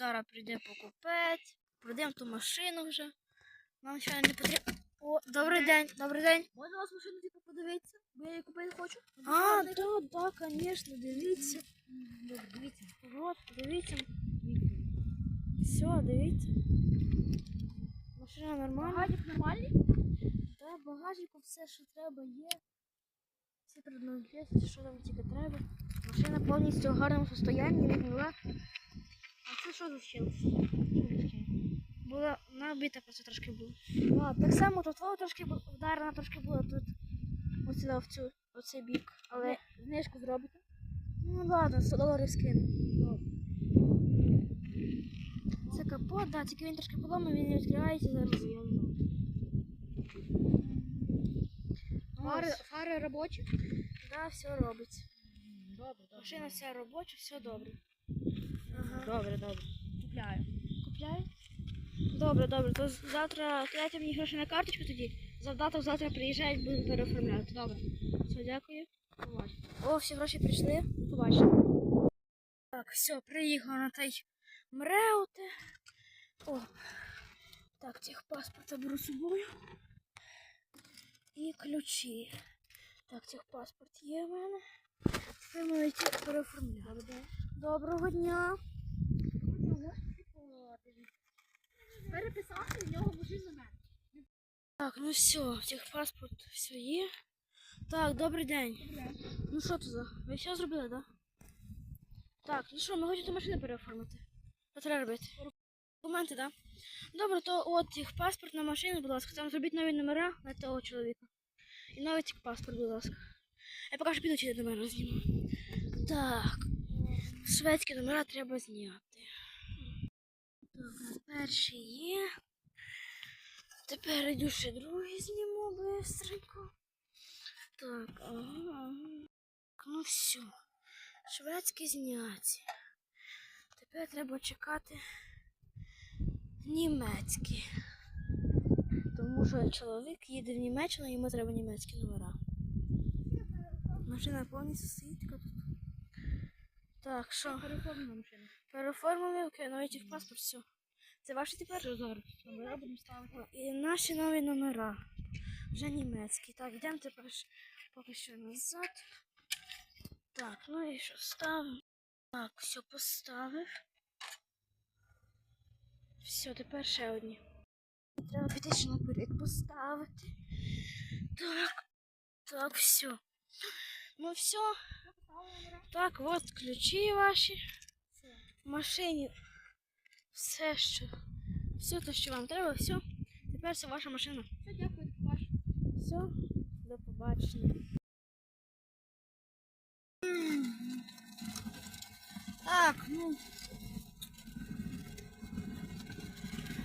зараз прийде покупець, продаємо ту машину вже. Нам ще не потрібно. О, добрий день, добрий день. Можна вас машину типу подивитися? Бо я її купити хочу. А, да, да, звісно, дивіться. Дивіться. От, дивіться. Все, дивіться. Машина нормальна. Багатик нормальний? Да, багажнику все, що треба, є. Всі предназначення, що там тільки треба. Машина повністю в гарному состоянні, не гнила. Що щелк? Була набита, просто трошки була. А, так само тут твого трошки вдарена трошки була тут. Ось в цю, оцей бік. Але, Знижку зробите? ну ладно, 100 доларів скину. Це капот, да, тільки він трошки поломаний, він не відкривається зараз. Фари, фари робочі? Да, все робиться. Добре, добре. Машина вся робоча, все добре. Ага. Добре, добре. Купляю. Купляй? Добре, добре. То завтра кидайте мені гроші на карточку тоді. Завдаток завтра приїжджають, будемо переоформляти. Добре. Все, дякую. Побачимо. О, всі гроші прийшли. Побачимо. Так, все, приїхав на той мреути. О. Так, техпаспорт я беру з собою. І ключі. Так, техпаспорт є в мене. Тепер ми йти переоформляти. Доброго дня. Переписати в нього машину на мене. Так, ну все, техпаспорт все є. Так, добрий день. Ну що тут за? Ви все зробили, так? Да? Так, ну що, ми хочемо машину переоформити. Що треба робити? Документи, так? Да? Добре, то от техпаспорт на машину, будь ласка. Там зробіть нові номера на того чоловіка. І новий техпаспорт, будь ласка. Я поки що піду ці номера зніму. Так. Шведські номера треба зняти. Так, перший є. Тепер йду ще другий зніму бистренько. Так, ага. Так, ну все. Шведські зняті. Тепер треба чекати німецькі. Тому що чоловік їде в Німеччину, йому треба німецькі номера. Машина повністю стоїть. Так, що? Переформлена машина. Переоформили, окей, навіть їх паспорт, все. Це ваші тепер? Що зараз? Номера будемо ставити. І наші нові номера. Вже німецькі. Так, йдемо тепер поки що назад. Так, ну і що ставимо? Так, все поставив. Все, тепер ще одні. Треба піти ще наперед поставити. Так. Так, все. Ну все. Так, от ключі ваші. В машині все, що. Все те, що вам треба, все. Тепер це ваша машина. Все, дякую, до побачення. Все, до побачення. Так, ну.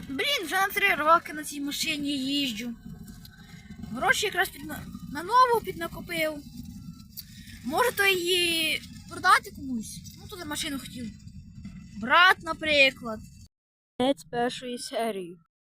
Блін, вже на три роки на цій машині їжджу. Гроші якраз під на, на нову піднакопив. Може то її продати комусь? Ну, туди машину хотів. Брат, наприклад. Кінець першої серії.